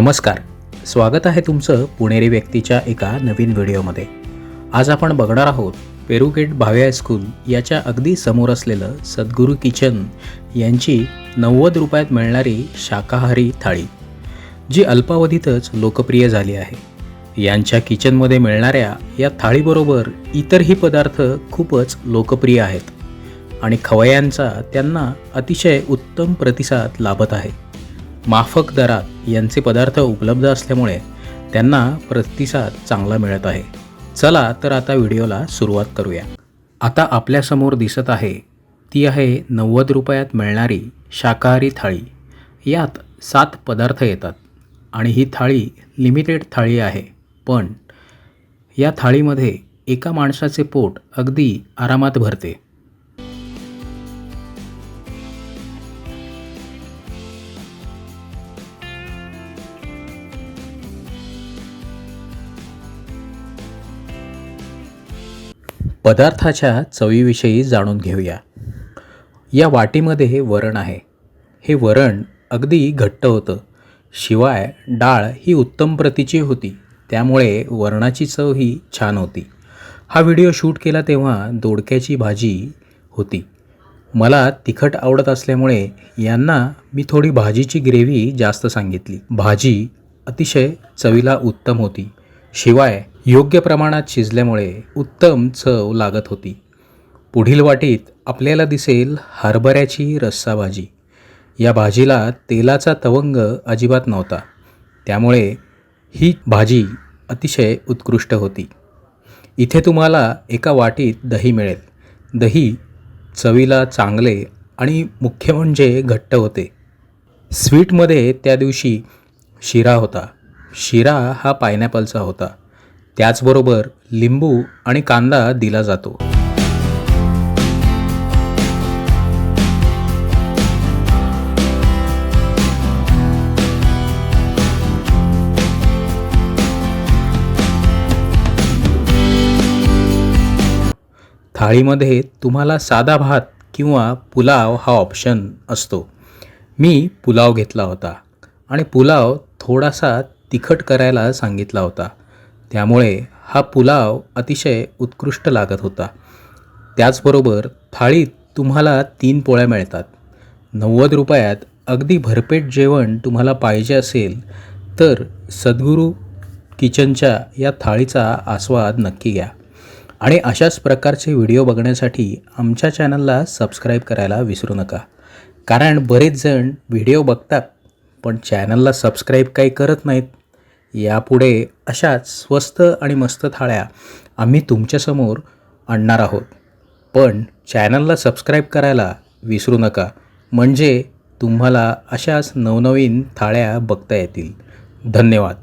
नमस्कार. स्वागत आहे तुमचं पुणेरी व्यक्तीच्या एका नवीन व्हिडिओमध्ये. आज आपण बघणार आहोत पेरुगेट भावे हायस्कूल याच्या अगदी समोर असलेलं सद्गुरू किचन यांची नव्वद रुपयात मिळणारी शाकाहारी थाळी जी अल्पावधीतच लोकप्रिय झाली आहे. यांच्या किचनमध्ये मिळणाऱ्या या थाळीबरोबर इतरही पदार्थ खूपच लोकप्रिय आहेत आणि खवयांचा त्यांना अतिशय उत्तम प्रतिसाद लाभत आहे. माफक दरात यांचे पदार्थ उपलब्ध असल्यामुळे त्यांना प्रतिसाद चांगला मिळत आहे. चला तर आता व्हिडिओला सुरुवात करूया. आता आपल्यासमोर दिसत आहे ती आहे नव्वद रुपयात मिळणारी शाकाहारी थाळी. यात सात पदार्थ येतात आणि ही थाळी लिमिटेड थाळी आहे. पण या थाळीमध्ये एका माणसाचे पोट अगदी आरामात भरते. पदार्थाच्या चवीविषयी जाणून घेऊया. या वाटीमध्ये हे वरण आहे. हे वरण अगदी घट्ट होतं. शिवाय डाळ ही उत्तम प्रतीची होती. त्यामुळे वरणाची चव ही छान होती. हा व्हिडिओ शूट केला तेव्हा दोडक्याची भाजी होती. मला तिखट आवडत असल्यामुळे यांना मी थोडी भाजीची ग्रेव्ही जास्त सांगितली. भाजी अतिशय चवीला उत्तम होती. शिवाय योग्य प्रमाणात शिजल्यामुळे उत्तम चव लागत होती. पुढील वाटीत आपल्याला दिसेल हरभऱ्याची रस्सा भाजी या भाजीला तेलाचा तवंग अजिबात नव्हता. त्यामुळे ही भाजी अतिशय उत्कृष्ट होती. इथे तुम्हाला एका वाटीत दही मिळेल. दही चवीला चांगले आणि मुख्य म्हणजे घट्ट होते. स्वीटमध्ये त्या दिवशी शिरा होता. शिरा हा पायनॅपलचा होता. त्याचबरोबर लिंबू आणि कांदा दिला जातो. थाळीमध्ये तुम्हाला साधा भात किंवा पुलाव हा ऑप्शन असतो. मी पुलाव घेतला होता आणि पुलाव थोडासा तिखट करायला सांगितला होता. त्यामुळे हा पुलाव अतिशय उत्कृष्ट लागत होता. त्याचबरोबर थाळीत तुम्हाला तीन पोळ्या मिळतात. नव्वद रुपयात अगदी भरपेट जेवण तुम्हाला पाहिजे असेल तर सद्गुरू किचनच्या या थाळीचा आस्वाद नक्की घ्या. आणि अशाच प्रकारचे व्हिडिओ बघण्यासाठी आमच्या चॅनलला सबस्क्राईब करायला विसरू नका. कारण बरेच जण व्हिडिओ बघतात पण चॅनलला सबस्क्राईब काही करत नाहीत. यापुढे अशाच स्वस्त आणि मस्त थाळ्या आम्ही तुमच्यासमोर आणणार आहोत. पण चॅनलला सबस्क्राईब करायला विसरू नका. म्हणजे तुम्हाला अशाच नवनवीन थाळ्या बघता येतील. धन्यवाद.